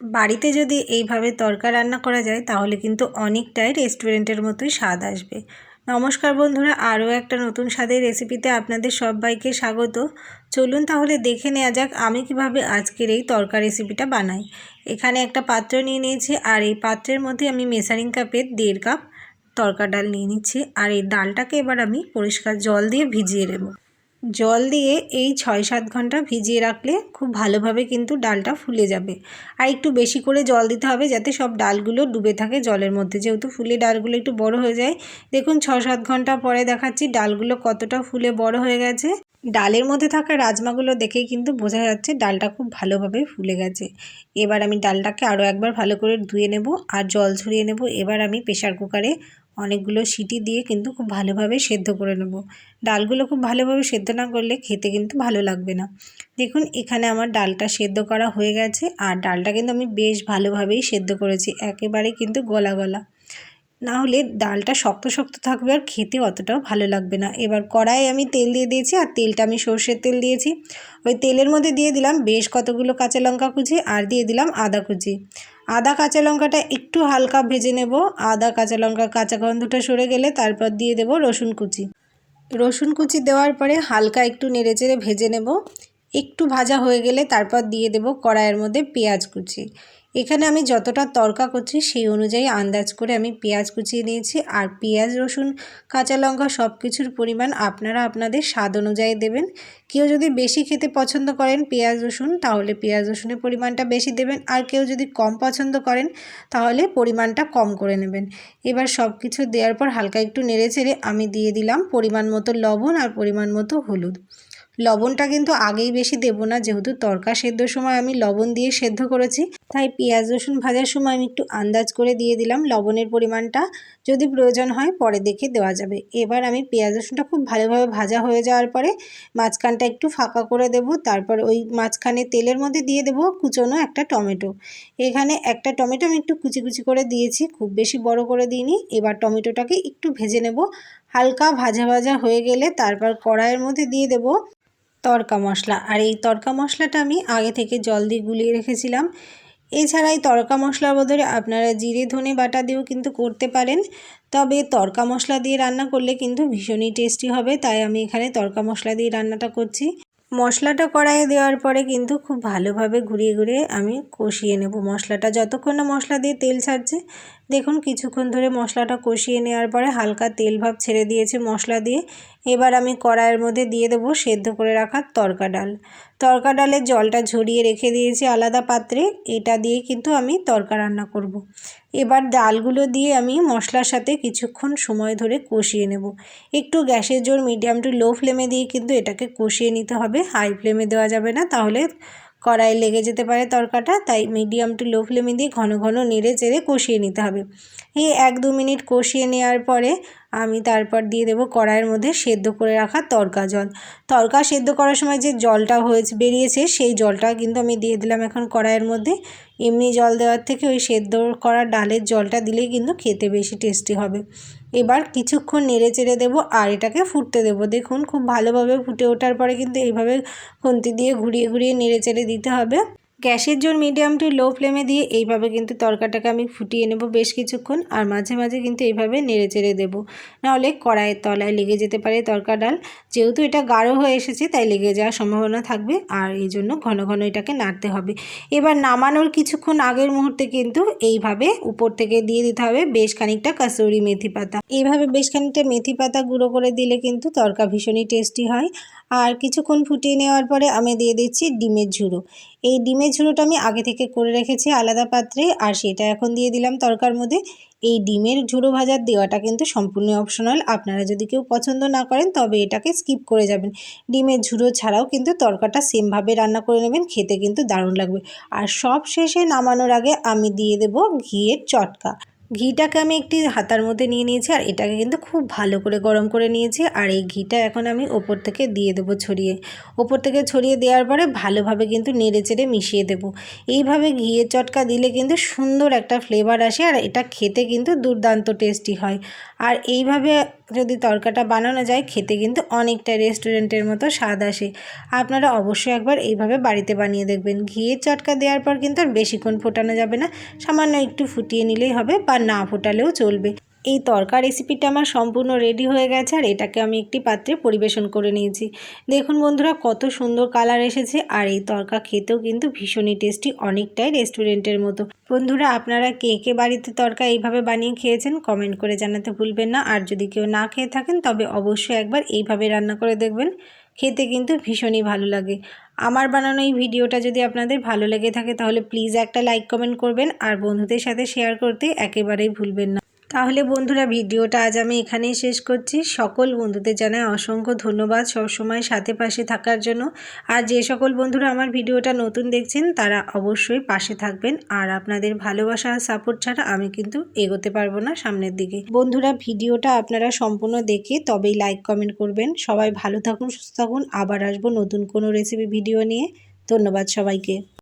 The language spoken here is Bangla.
বাড়িতে যদি এইভাবে তরকা রান্না করা যায়, তাহলে কিন্তু অনেকটাই রেস্টুরেন্টের মতোই স্বাদ আসবে। নমস্কার বন্ধুরা, আরও একটা নতুন স্বাদের রেসিপিতে আপনাদের সবাইকে স্বাগত। চলুন তাহলে দেখে নেওয়া যাক আমি কীভাবে আজকের এই তরকা রেসিপিটা বানাই। এখানে একটা পাত্র নিয়ে নিয়েছি, আর এই পাত্রের মধ্যে আমি মেসারিং কাপের দেড় কাপ তরকা ডাল নিয়ে নিচ্ছি, আর এই ডালটাকে এবার আমি পরিষ্কার জল দিয়ে ভিজিয়ে নেব। জল দিয়ে এই ছয় সাত ঘণ্টা ভিজিয়ে রাখলে খুব ভালোভাবে কিন্তু ডালটা ফুলে যাবে। আর একটু বেশি করে জল দিতে হবে যাতে সব ডালগুলো ডুবে থাকে জলের মধ্যে। যেহেতু ফুলে ডালগুলো একটু বড় হয়ে যায়, দেখুন ছ সাত ঘণ্টা পরে দেখাচ্ছি ডালগুলো কতটা ফুলে বড় হয়ে গেছে। ডালের মধ্যে থাকা রাজমাগুলো দেখেই কিন্তু বোঝা যাচ্ছে ডালটা খুব ভালোভাবে ফুলে গেছে। এবার আমি ডালটাকে আরও একবার ভালো করে ধুয়ে নেব আর জল ছড়িয়ে নেব। এবার আমি প্রেশার কুকারে অনেকগুলো সিটি দিয়ে কিন্তু খুব ভালোভাবে সেদ্ধ করে নেব। ডালগুলো খুব ভালোভাবে সেদ্ধ না করলে খেতে কিন্তু ভালো লাগবে না। দেখুন, এখানে আমার ডালটা সেদ্ধ করা হয়ে গেছে আর ডালটা কিন্তু আমি বেশ ভালোভাবেই সেদ্ধ করেছি, একেবারে কিন্তু গলা গলা। না হলে ডালটা শক্ত শক্ত থাকবে আর খেতে অতটাও ভালো লাগবে না। এবার কড়াই আমি তেল দিয়ে দিয়েছি আর তেলটা আমি সর্ষের তেল দিয়েছি। ওই তেলের মধ্যে দিয়ে দিলাম বেশ কতগুলো কাঁচা লঙ্কা কুচি আর দিয়ে দিলাম আদা কুচি। আদা, কাঁচা লঙ্কাটা একটু হালকা ভেজে নেব। আদা, কাঁচা লঙ্কা, কাঁচা গন্ধটা সরে গেলে তারপর দিয়ে দেব রসুন কুচি। রসুন কুচি দেওয়ার পরে হালকা একটু নেড়েচেড়ে ভেজে নেব। একটু ভাজা হয়ে গেলে তারপর দিয়ে দেব কড়াইয়ের মধ্যে পেঁয়াজ কুচি। এখানে আমি যতটা তরকা করছি সেই অনুযায়ী আন্দাজ করে আমি পেঁয়াজ কুচিয়ে নিয়েছি। আর পেঁয়াজ, রসুন, কাঁচা লঙ্কা সব কিছুর পরিমাণ আপনারা আপনাদের স্বাদ অনুযায়ী দেবেন। কেউ যদি বেশি খেতে পছন্দ করেন পেঁয়াজ, রসুন, তাহলে পেঁয়াজ, রসুনের পরিমাণটা বেশি দেবেন। আর কেউ যদি কম পছন্দ করেন, তাহলে পরিমাণটা কম করে নেবেন। এবার সব কিছু দেওয়ার পর হালকা একটু নেড়ে চেড়ে আমি দিয়ে দিলাম পরিমাণ মতো লবণ আর পরিমাণ মতো হলুদ। লবণটা কিন্তু আগেই বেশি দেব না, যেহেতু তরকা সেদ্ধর সময় আমি লবণ দিয়ে সেদ্ধ করেছি। তাই পেঁয়াজ, রসুন ভাজার সময় আমি একটু আন্দাজ করে দিয়ে দিলাম লবণের পরিমাণটা। যদি প্রয়োজন হয় পরে দেখে দেওয়া যাবে। এবার আমি পেঁয়াজ, রসুনটা খুব ভালোভাবে ভাজা হয়ে যাওয়ার পরে মাঝখানটা একটু ফাঁকা করে দেব। তারপর ওই মাঝখানে তেলের মধ্যে দিয়ে দেব কুচোনো একটা টমেটো। এখানে একটা টমেটো আমি একটু কুচি কুচি করে দিয়েছি, খুব বেশি বড় করে দিইনি। এবার টমেটোটাকে একটু ভেজে নেব। হালকা ভাজা ভাজা হয়ে গেলে তারপর কড়াইয়ের মধ্যে দিয়ে দেব তরকা মশলা। আর এই তরকা মশলাটা আমি আগে থেকে জল দিয়ে গুলিয়ে রেখেছিলাম। এছাড়া এই তরকা মশলার বদলে আপনারা জিরে, ধনে বাটা দিয়েও কিন্তু করতে পারেন। তবে তরকা মশলা দিয়ে রান্না করলে কিন্তু ভীষণই টেস্টি হবে, তাই আমি এখানে তরকা মশলা দিয়ে রান্নাটা করছি। মশলাটা কড়াইয়ে দেওয়ার পরে কিন্তু খুব ভালোভাবে ঘুরিয়ে ঘুরিয়ে আমি কষিয়ে নেব মশলাটা। যতক্ষণ না মশলা দিয়ে তেল ছাড়ছে দেখুন, কিছুক্ষণ ধরে মশলাটা কষিয়ে নেওয়ার পরে হালকা তেল ভাব ছেড়ে দিয়েছে মশলা দিয়ে। এবার আমি কড়াইয়ের মধ্যে দিয়ে দেবো সেদ্ধ করে রাখা তরকা ডাল। তরকা ডালের জলটা ঝরিয়ে রেখে দিয়েছি আলাদা পাত্রে। এটা দিয়ে কিন্তু আমি তরকা রান্না করব। এবার ডালগুলো দিয়ে আমি মশলার সাথে কিছুক্ষণ সময় ধরে কষিয়ে নেব। একটু গ্যাসের জোর মিডিয়াম টু লো ফ্লেমে দিয়ে কিন্তু এটাকে কষিয়ে নিতে হবে। হাই ফ্লেমে দেওয়া যাবে না, তাহলে কড়াই লেগে যেতে পারে তরকাটা, তাই মিডিয়াম টু লো ফ্লেমে দিয়ে ঘন ঘন নেড়ে চেড়ে কষিয়ে নিতে হবে। এই এক দু মিনিট কষিয়ে নেওয়ার পরে আমি তারপর দিয়ে দেবো কড়াইয়ের মধ্যে সেদ্ধ করে রাখা তরকা জল। তরকা সেদ্ধ করার সময় যে জলটা হয়েছে, বেরিয়েছে, সেই জলটা কিন্তু আমি দিয়ে দিলাম এখন কড়াইয়ের মধ্যে। এমনি জল দেওয়ার থেকে ওই সেদ্ধ করা ডালের জলটা দিলেই কিন্তু খেতে বেশি টেস্টি হবে। এবার কিছুক্ষণ নেড়ে চেড়ে দেবো আর এটাকে ফুটতে দেবো। দেখুন, খুব ভালোভাবে ফুটে ওঠার পরে কিন্তু এইভাবে খুন্তি দিয়ে ঘুরিয়ে ঘুরিয়ে নেড়ে চেড়ে দিতে হবে। গ্যাসের জোর মিডিয়াম টু লো ফ্লেমে দিয়ে এইভাবে কিন্তু তরকাটাকে আমি ফুটিয়ে নেব বেশ কিছুক্ষণ আর মাঝে মাঝে কিন্তু এইভাবে নেড়ে চেড়ে দেবো। নাহলে কড়াইয়ের তলায় লেগে যেতে পারে তরকা ডাল। যেহেতু এটা গাঢ় হয়ে এসেছে, তাই লেগে যাওয়ার সম্ভাবনা থাকবে আর এই জন্য ঘন ঘন এটাকে নাড়তে হবে। এবার নামানোর কিছুক্ষণ আগের মুহূর্তে কিন্তু এইভাবে উপর থেকে দিয়ে দিতে হবে বেশ খানিকটা কাসুরি মেথি পাতা। এইভাবে বেশ খানিকটা মেথি পাতা গুঁড়ো করে দিলে কিন্তু তরকা ভীষণই টেস্টি হয়। আর কিছুক্ষণ ফুটিয়ে নেওয়ার পরে আমি দিয়ে দিচ্ছি ডিমের ঝুড়ো। এই ডিমের ঝুড়োটা আমি আগে থেকে করে রেখেছি আলাদা পাত্রে, আর সেটা এখন দিয়ে দিলাম তরকার মধ্যে। এই ডিমের ঝুড়ো ভাজার দেওয়াটা কিন্তু সম্পূর্ণ অপশনাল আপনারা যদি কেউ পছন্দ না করেন, তবে এটাকে স্কিপ করে যাবেন। ডিমের ঝুড়ো ছাড়াও কিন্তু তরকাটা সেমভাবে রান্না করে নেবেন, খেতে কিন্তু দারুণ লাগবে। আর সব শেষে নামানোর আগে আমি দিয়ে দেব ঘিয়ের চটকা। ঘিটাকে আমি একটি হাতার মধ্যে নিয়ে নিয়েছি আর এটাকে কিন্তু খুব ভালো করে গরম করে নিয়েছি আর এই ঘিটা এখন আমি ওপর থেকে দিয়ে দেবো ছড়িয়ে। ওপর থেকে ছড়িয়ে দেওয়ার পরে ভালোভাবে কিন্তু নেড়ে চেড়ে মিশিয়ে দেবো। এইভাবে ঘিয়ে চটকা দিলে কিন্তু সুন্দর একটা ফ্লেভার আসে আর এটা খেতে কিন্তু দুর্দান্ত টেস্টি হয়। আর এইভাবে যদি তরকাটা বানানো যায়, খেতে কিন্তু অনেকটা রেস্টুরেন্টের মতো স্বাদ আসে। আপনারা অবশ্যই একবার এইভাবে বাড়িতে বানিয়ে দেখবেন। ঘিয়ের চটকা দেওয়ার পর কিন্তু আর বেশিক্ষণ ফোটানো যাবে না। সামান্য একটু ফুটিয়ে নিলেই হবে বা না ফোটালেও চলবে। এই তরকা রেসিপিটা আমার সম্পূর্ণ রেডি হয়ে গেছে আর এটাকে আমি একটি পাত্রে পরিবেশন করে নিয়েছি। দেখুন বন্ধুরা, কত সুন্দর কালার এসেছে আর এই তরকা খেতেও কিন্তু ভীষণই টেস্টি অনেকটাই রেস্টুরেন্টের মতো। বন্ধুরা, আপনারা কে কে বাড়িতে তরকা এইভাবে বানিয়ে খেয়েছেন কমেন্ট করে জানাতে ভুলবেন না। আর যদি কেউ না খেয়ে থাকেন, তবে অবশ্যই একবার এইভাবে রান্না করে দেখবেন। খেতে কিন্তু ভীষণই ভালো লাগে। আমার বানানো এই ভিডিওটা যদি আপনাদের ভালো লেগে থাকে, তাহলে প্লিজ একটা লাইক কমেন্ট করবেন আর বন্ধুদের সাথে শেয়ার করতে একেবারেই ভুলবেন না। তাহলে বন্ধুরা ভিডিওটা আজ আমি এখানেই শেষ করছি। সকল বন্ধুদের জানাই অসংখ্য ধন্যবাদ সবসময় সাথে পাশে থাকার জন্য। আর যে সকল বন্ধুরা আমার ভিডিওটা নতুন দেখছেন, তারা অবশ্যই পাশে থাকবেন। আর আপনাদের ভালোবাসা আর সাপোর্ট ছাড়া আমি কিন্তু এগোতে পারব না সামনের দিকে। বন্ধুরা, ভিডিওটা আপনারা সম্পূর্ণ দেখে তবেই লাইক কমেন্ট করবেন। সবাই ভালো থাকুন, সুস্থ থাকুন। আবার আসব নতুন কোনো রেসিপি ভিডিও নিয়ে। ধন্যবাদ সবাইকে।